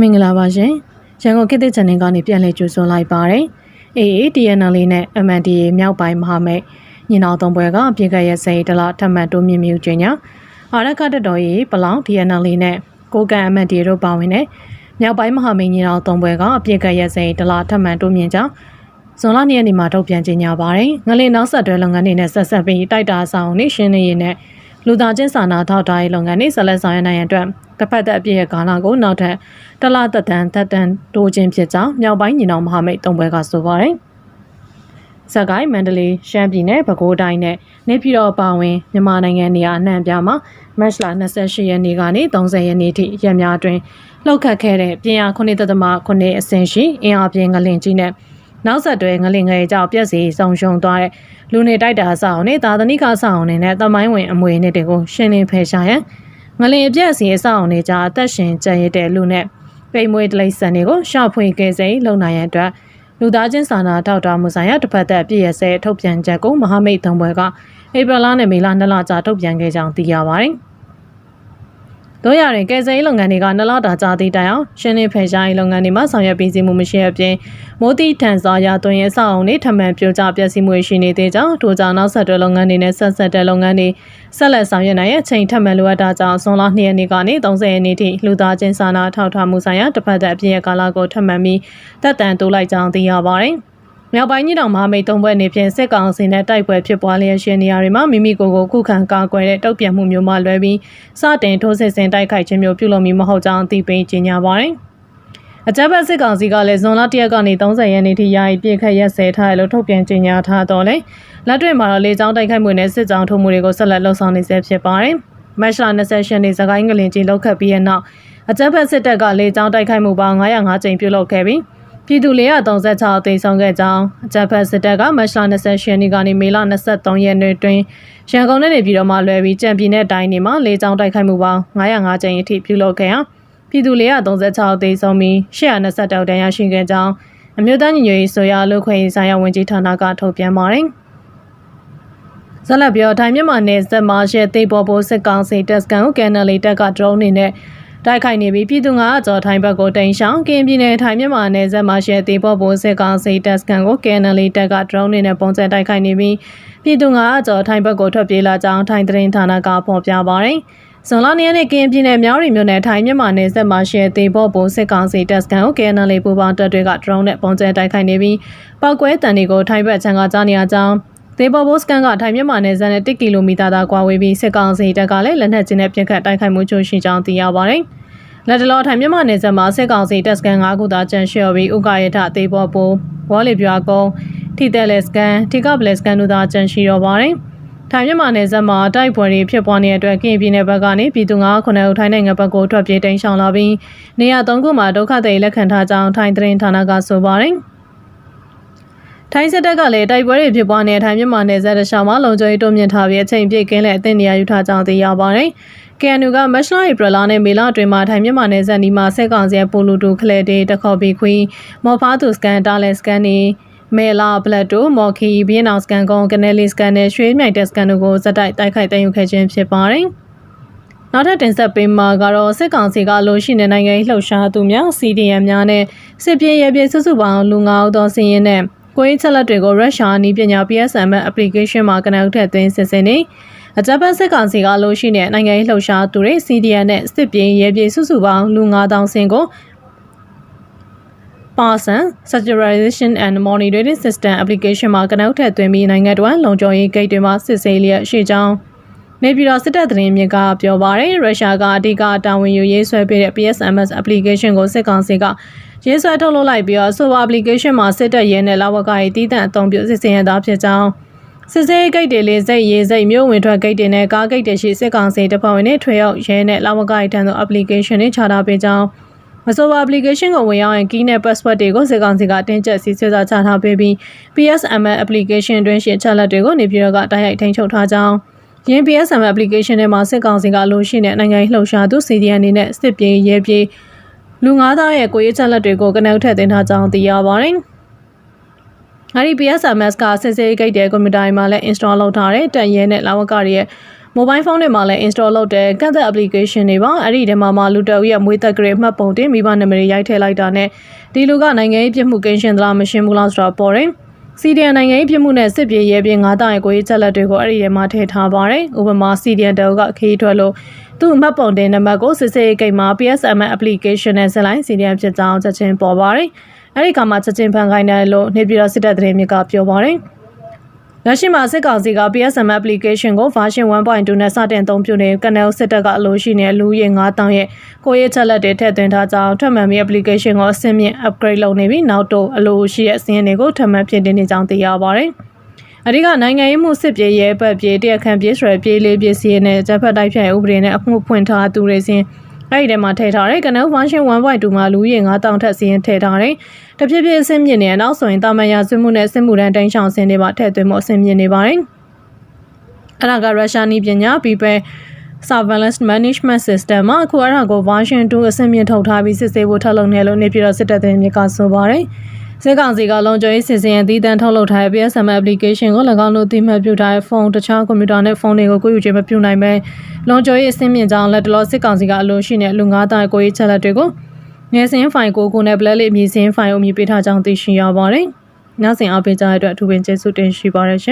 မင်္ဂလာပါရှင်ရန်ကုန်ခေတ်သစ်ချန်နယ်ကနေပြန်လည်ကြိုဆိုလိုက်ပါတယ်အေးအေး TNL နဲ့ MNDA မြောက်ပိုင်းမဟာမိတ်ညီနောင်သုံးဘွဲကအပြစ်ကရဲ့စိတ်တလထပ်မံတိုးမြင့်မြူကျင်းညာအာရကတတော်ရေးပလောင် TNL နဲ့ကိုကန် MNDA တို့ပါဝင်တဲ့မြောက်ပိုင်းမဟာမိတ်ညီနောင်သုံးဘွဲကအပြစ်ကရဲ့စိတ်တလထပ်မံတိုးမြင့်ကြောင်းဇွန်လ2ရက်နေ့မှာထုတ်ပြန်ကြေညာပါတယ်ငလင်နောက်ဆက်တွဲလုပ်ငန်းတွေနဲ့ဆက်ဆက်ပြီးတိုက်တာဆောင်နေရှင်းနေရတဲ့ လူသားချင်းစာနာထောက်ထားရေးလုပ်ငန်းတွေဆက်လက်ဆောင်ရွက်နိုင်ရန်အတွက်တစ်ဖက်သက်အပြည့်ရဲ့ကာလကိုနောက်ထပ်တလသက်တမ်းသက်တမ်းတိုးခြင်းဖြစ်ကြောင်းမြောက်ပိုင်းညီနောင်မဟာမိတ်တုံးပွဲကဆိုပါတယ်။စကိုင်းမန္တလေးရှမ်းပြည်နယ်ပဲခူးတိုင်းနဲ့နေပြည်တော်ပါဝင်မြန်မာနိုင်ငံနေရာအနှံ့ပြားမှာမတ်လ28ရက်နေ့ကနေ30ရက်နေ့ထိရက်များအတွင်းလှုပ်ခတ်ခဲ့တဲ့ပြင်အား9.9အဆင့်ရှိအင်အားပြင်းငလင်ကြီးနဲ့ နောက်ဆက်တွဲငလင်ငယ်ကြောင့်ပြက်စီဆုံရှုံသွားတဲ့လူနေတိုက်တာအဆောင်နဲ့သာသနိကဆောင်အနေနဲ့တမိုင်းဝင်အမွေနှစ်တွေကိုရှင်းလင်းဖယ်ရှားရန်ငလင်အပြက်စီအဆောင်နေကြအသက်ရှင်ကြံရတဲ့လူနဲ့ပိတ်မွေးတလိဆန်တွေကိုရှောက်ဖွင့်ကယ်ဆယ်လုံနိုင်ရန်အတွက်လူသားချင်းစာနာထောက်ထားမှုဆိုင်ရာတစ်ဖက်သက်ပြည့်ရစဲထုတ်ပြန်ချက်ကိုမဟာမိတ်သုံးဘွဲကဧပြီလနဲ့မေလ2လကြာထုတ်ပြန်ခဲ့ကြောင်းသိရပါတယ်။ တို့ရရင်ကယ်ဆယ်ရေးလုပ်ငန်းတွေကနလတာကြာသည့်တိုင်အောင်ရှင်းလင်းဖယ်ရှားရေးလုပ်ငန်းတွေမှာဆောင်ရွက်ပြီးစီမှုမရှိအပြင်မိုးတိထန်စွာရသွင်းရေးအဆောက်အုံတွေထမှန်ပြိုကျပျက်စီးမှုရှိနေသေးကြောင်းထို့ကြောင့်နောက်ဆက်တွဲလုပ်ငန်းတွေနဲ့ဆက်ဆက်တဲ့လုပ်ငန်းတွေဆက်လက်ဆောင်ရွက်နိုင်ရဲ့အချိန်ထမှန်လိုအပ်တာကြောင့်ဇွန်လ2ရက်နေ့ကနေ30ရက်နေ့ထိလူသားချင်းစာနာထောက်ထားမှုဆိုင်ရာတစ်ဖက်သက်အပြည့်ရဲ့ကာလကိုထမှန်ပြီးတက်တန်တိုးလိုက်ကြောင်းသိရပါတယ်။ မြောက်ပိုင်းကြီးတောင်မဟာမိတ်သုံးဘက်နေဖြင့်စစ်ကောင်စီနဲ့တိုက်ပွဲဖြစ်ပွားလျက်ရှိနေရာတွေမှာမိမိကိုယ်ကိုခုခံကာကွယ်တဲ့တုတ်ပြန်မှုမျိုးမှလွဲပြီးစတင်ထိုးစစ်ဆင်တိုက်ခိုက်ခြင်းမျိုးပြုလုပ်မိမဟုတ်ကြောင်းအသိပေးကြေညာပါတယ်။အကြမ်းဖက်စစ်ကောင်စီကလည်းဇွန်လ၁ရက်ကနေ30ရက်နေ့ထိယာယီပြည့်ခတ်ရက်စဲထားတယ်လို့ထုတ်ပြန်ကြေညာထားတော့လေလက်တွေ့မှာတော့လေကြောင်းတိုက်ခိုက်မှုနဲ့စစ်ကြောင်းထိုးမှုတွေကိုဆက်လက်လှုပ်ဆောင်နေဆဲဖြစ်ပါတယ်။မတ်လ28ရက်နေ့စကိုင်းငလင်ကြီးလောက်ခတ်ပြီးတဲ့နောက်အကြမ်းဖက်စစ်တပ်ကလေကြောင်းတိုက်ခိုက်မှုပေါင်း905ကြိမ်ပြုလုပ်ခဲ့ပြီး ပြည်သူ436အသိဆုံးခဲ့ကြောင်းအကြံဖက်စစ်တပ်ကမတ်လ28ရက်နေ့ကနေမေလ23ရက်နေ့တွင်ရန်ကုန်နယ်ပြည်တော်မှလွယ်ပြီးကြံပြည်နယ်တိုင်းတွေမှာလေကြောင်းတိုက်ခိုက်မှုပေါင်း905ကြိမ်အထိပြုလုပ်ခဲ့ရာပြည်သူ436အသိဆုံးပြီး820တောက်တန်းရရှိခဲ့ကြောင်းအမျိုးသားညီညွတ်ရေးဆိုရလူခွင့်ရေးဆိုင်ရာဝန်ကြီးဌာနကထုတ်ပြန်ပါတယ်။ဇလက်ပြောထိုင်မြန်မာနယ်စပ်မှာရှေ့သိပေါ်ပိုစစ်ကောင်စီတပ်စကန်ကိုကန်နယ်လီတပ်ကဒရုန်းနေနဲ့ တိုက်ခိုက်နေပြီးပြည်သူ9ကျော်ထိုင်းဘက်ကိုတိန်ရှောင်းကင်းပြည်နယ်ထိုင်းမြန်မာနယ်စပ်မှာရှယ်သေးပေါ်ပေါ်စစ်ကောင်စီတပ်စကန်ကို KNL တပ်က drone နဲ့ပုံစံတိုက်ခိုက်နေပြီးပြည်သူ9ကျော်ထိုင်းဘက်ကိုထွက်ပြေးလာကြောင်းထိုင်းသတင်းဌာနကဖော်ပြပါရယ်ဇွန်လနေ့နေ့ကင်းပြည်နယ်မြောင်းရီမြို့နယ်ထိုင်းမြန်မာနယ်စပ်မှာရှယ်သေးပေါ်ပေါ်စစ်ကောင်စီတပ်စကန်ကို KNL ပူပေါင်းတပ်တွေက drone နဲ့ပုံစံတိုက်ခိုက်နေပြီးပောက်ကွဲတံတွေကိုထိုင်းဘက်ခြမ်းကကြားနေရကြောင်း ဒေဘော်ဘိုစကန်ကထိုင်မြန်မာနယ်စပ်နဲ့1ကီလိုမီတာသာကွာဝေးပြီးစစ်ကောင်စီတပ်ကလည်းလက်နက်ကြီးနဲ့ပြစ်ခတ်တိုက်ခိုက်မှုချို့ရှိကြောင်းသိရပါတယ်။လက်တလောထိုင်မြန်မာနယ်စပ်မှာစစ်ကောင်စီတပ်စကန်၅ခုသာကျန်လျှော်ပြီးဥက္ကရထအသေးပေါ်ပိုဝေါ်လီပြာကုန်းထိတဲလက်စကန်ထိကပလက်စကန်တို့သာကျန်ရှိတော့ပါတယ်ထိုင်မြန်မာနယ်စပ်မှာတိုက်ပွဲတွေဖြစ်ပွားနေတဲ့အတွက်ကရင်ပြည်နယ်ဘက်ကနေပြည်သူ9ခုနဲ့ထိုင်းနိုင်ငံဘက်ကိုထွက်ပြေးတိမ်းရှောင်လာပြီးနေရာ၃ခုမှာဒုက္ခသည်လက်ခံထားကြောင်းထိုင်းသတင်းဌာနကဆိုပါတယ် ထိုင်းစစ်တပ်ကလည်းတိုက်ပွဲတွေဖြစ်ပွားနေတဲ့ထိုင်းမြန်မာနယ်စပ်တခြားမှာလုံခြုံရေးတိုးမြင့်ထားပြီးအချိန်ပြည့်ကင်းတဲ့အသင့်နေရာယူထားကြောင်းသိရပါတယ်။ KNU ကမတ်လဧပြီလနဲ့မေလအတွင်းမှာထိုင်မြန်မာနယ်စပ်နီးမှာဆက်ကောင်စီပိုလူတူခလဲတေတခေါ်ပြီးခွီမော်ဖာသူစကန်တာလက်စကန်နေမဲလာဘလက်တိုမော်ခီဘီယန်အောင်စကန်ကုန်းကနေလီစကန်နဲ့ရွှေမြိုင်တက်စကန်တို့ကိုဇက်တိုက်တိုက်ခိုက်တင်ယူခဲ့ခြင်းဖြစ်ပါတယ်။နောက်ထပ်တင်ဆက်ပေးမှာကတော့စစ်ကောင်စီကလိုရှိနေနိုင်ငံလှုပ်ရှားသူများ CDM များနဲ့စစ်ပြေးရဲပြေးစုစုပေါင်းလူငါးဦးသောစီးရင်နဲ့ ကိုင်းချက်လက်တွေကိုရုရှားနီးပညာ PSM application မှာကနက်ထက်သွင်းစစ်စင်နေအကြမ်းဖက်စစ်ကောင်စီကလို့ရှိတဲ့နိုင်ငံရေးလှုပ်ရှားသူတွေ CDN နဲ့စစ်ပြေးရဲပြေးစုစုပေါင်းလူ9000ဆင်ကို Parson Saturation and Monitoring System application မှာကနက်ထက်သွင်းပြီးနိုင်ငံတော်လုံခြုံရေးဂိတ်တွေမှာစစ်ဆေးလျက်ရှိကြောင်း နေပြည်တော်စစ်တပ်သတင်းမြစ်ကပြောပါရယ်ရုရှားကအဓိကတာဝန်ယူရေးဆွဲပေးတဲ့ PSMS application ကိုစစ်ကောင်စီကရေးဆွဲထုတ်လုပ်လိုက်ပြီးတော့ဆိုပါ application မှာစစ်တပ်ရဲနဲ့လာဝကရေးတည်တံ့အသုံးပြုစစ်စင်ရတာဖြစ်ကြောင်းစစ်စေးဂိတ်တွေလေးစိတ်ရေးစိတ်မြို့ဝင်ထွက်ဂိတ်တွေနဲ့ကားဂိတ်တွေရှိစစ်ကောင်စီတပ်ဖွဲ့ဝင်တွေထွေရောက်ရဲနဲ့လာဝကရေးတန်းသော application တွေချထားပေးကြောင်းမဆိုပါ application ကိုဝင်ရောက်ရင် key နဲ့ password တွေကိုစစ်ကောင်စီကတင်းကျပ်စီစစ်စာချထားပေးပြီး PSML application တွင်ရှင်းချက်လက်တွေကိုနေပြည်တော်ကတိုက်ရိုက်ထိန်းချုပ်ထားကြောင်း ရင်း PSM application ထဲမှာစစ်ကောင်စီကလိုရှိတဲ့နိုင်ငံရေးလှုပ်ရှားသူ CDN အနေနဲ့စစ်ပြေးရဲပြေးလူ9000ရဲ့ကိုရေးချက်လက်တွေကိုကနက်ထည့်တင်ထားကြောင်းသိရပါတယ်။အဲဒီ PSMS ကစစ်စေးဂိတ်တဲ့ကွန်ပျူတာတွေမှာလည်း install လုပ်ထားတဲ့တက်ရဲနဲ့လာဝကရဲ့ mobile phone တွေမှာလည်း install လုပ်တဲ့ကန့်သက် application တွေပါအဲ့ဒီထဲမှာမှလူတအုပ်ရဲ့မွေးသက်ကြဲမှတ်ပုံတင်မိဘနာမည်တွေရိုက်ထည့်လိုက်တာနဲ့ဒီလူကနိုင်ငံရေးပြစ်မှုကင်းရှင်းသလားမရှင်းဘူးလားဆိုတာပေါ်တယ် စီဒီအန်နိုင်ငံရေးပြစ်မှုနဲ့စစ်ပြေးရဲပြေးငါးတားရဲ့ကိုရေးချက်လက်တွေကိုအဲ့ဒီထဲမှာထည့်ထားပါတယ်။ဥပမာစီဒီအန်တောကခရီးထွက်လို့သူ့မှတ်ပုံတင်နံပါတ်ကိုစစ်စေးကိတ်မှာ PSM application နဲ့ဆက်လိုက်စီဒီအန်ဖြစ်ကြောင်းချက်ချင်းပေါ်ပါတယ်။အဲ့ဒီကမှချက်ချင်းဖန်ခိုင်းတယ်လို့နေပြည်တော်စစ်တပ်သတင်းမြစ်ကပြောပါတယ်။ လက်ရှိမှာစစ်ကောင်စီက PSM application ကို version 1.2နဲ့စတင်အသုံးပြုနေ Canal စစ်တပ်ကအလိုရှိနေလူရင်း9000ရဲ့ကိုရေးချက်လက်တွေထည့်သွင်းထားကြောင်းထွက်မှန်ပြီး application ကိုအဆင့်မြင့် upgrade လုပ်နေပြီးနောက်တော့အလိုရှိတဲ့အစင်းတွေကိုထပ်မံပြင်တင်နေကြောင်းသိရပါတယ်။အဓိကနိုင်ငံရေးမှုစစ်ပြေးရဲဘက်ပြေးတရခန့်ပြေးဆိုရပြေးလေးပြေးစီးနဲ့ဂျပက်တိုက်ဖြတ်ဥပဒေနဲ့အမှုဖွင့်ထားသူတွေစင်း အဲ့ဒီထဲမှာထည့်ထားတယ် Canal version 1.2မှာလူရင်9000ထက်စီရင်ထည့်ထားတယ်တဖြည်းဖြည်းအဆင့်မြင့်နေနောက်ဆိုရင်တာမန်ရာဆွေးမှုနဲ့စစ်မှုတန်းတိုင်းချောင်းစင်းတွေမှာထည့်သွင်းမှုအဆင့်မြင့်နေပါတယ်အဲ့ဒါကရုရှားနည်းပညာ people surveillance management system မှာအခုအဲ့ဒါကို version 2အဆင့်မြင့်ထုတ်ထားပြီးစစ်ဆေးဖို့ထုတ်လုပ်နေလို့နေပြည်တော်စစ်တပ်သတင်းမြစ်ကဆိုပါတယ် စစ်ကောင်စီကလုံခြုံရေးစီစဉ်အသီးသန့်ထုတ်လုပ်ထားတဲ့ PSM application ကို၎င်းတို့သိမှတ်ပြုထားတဲ့ဖုန်းတခြားကွန်ပျူတာနဲ့ဖုန်းတွေကိုကိုယ်ယူခြင်းမပြုနိုင်ပဲလုံခြုံရေးအဆင့်မြင့်ကြောင်းလက်တလောစစ်ကောင်စီကအလို့ရှိတဲ့လူ9တာကိုရေးချက်လက်တွေကိုငယ်စင်းဖိုင်ကိုကိုနဲ့ black လေးအမည်စင်းဖိုင်ကိုအမည်ပေးထားကြောင်းသိရှိရပါတယ်။နောက်စဉ်အားပေးကြတဲ့အတွက်အထူးပင်ကျေးဇူးတင်ရှိပါတယ်ရှင်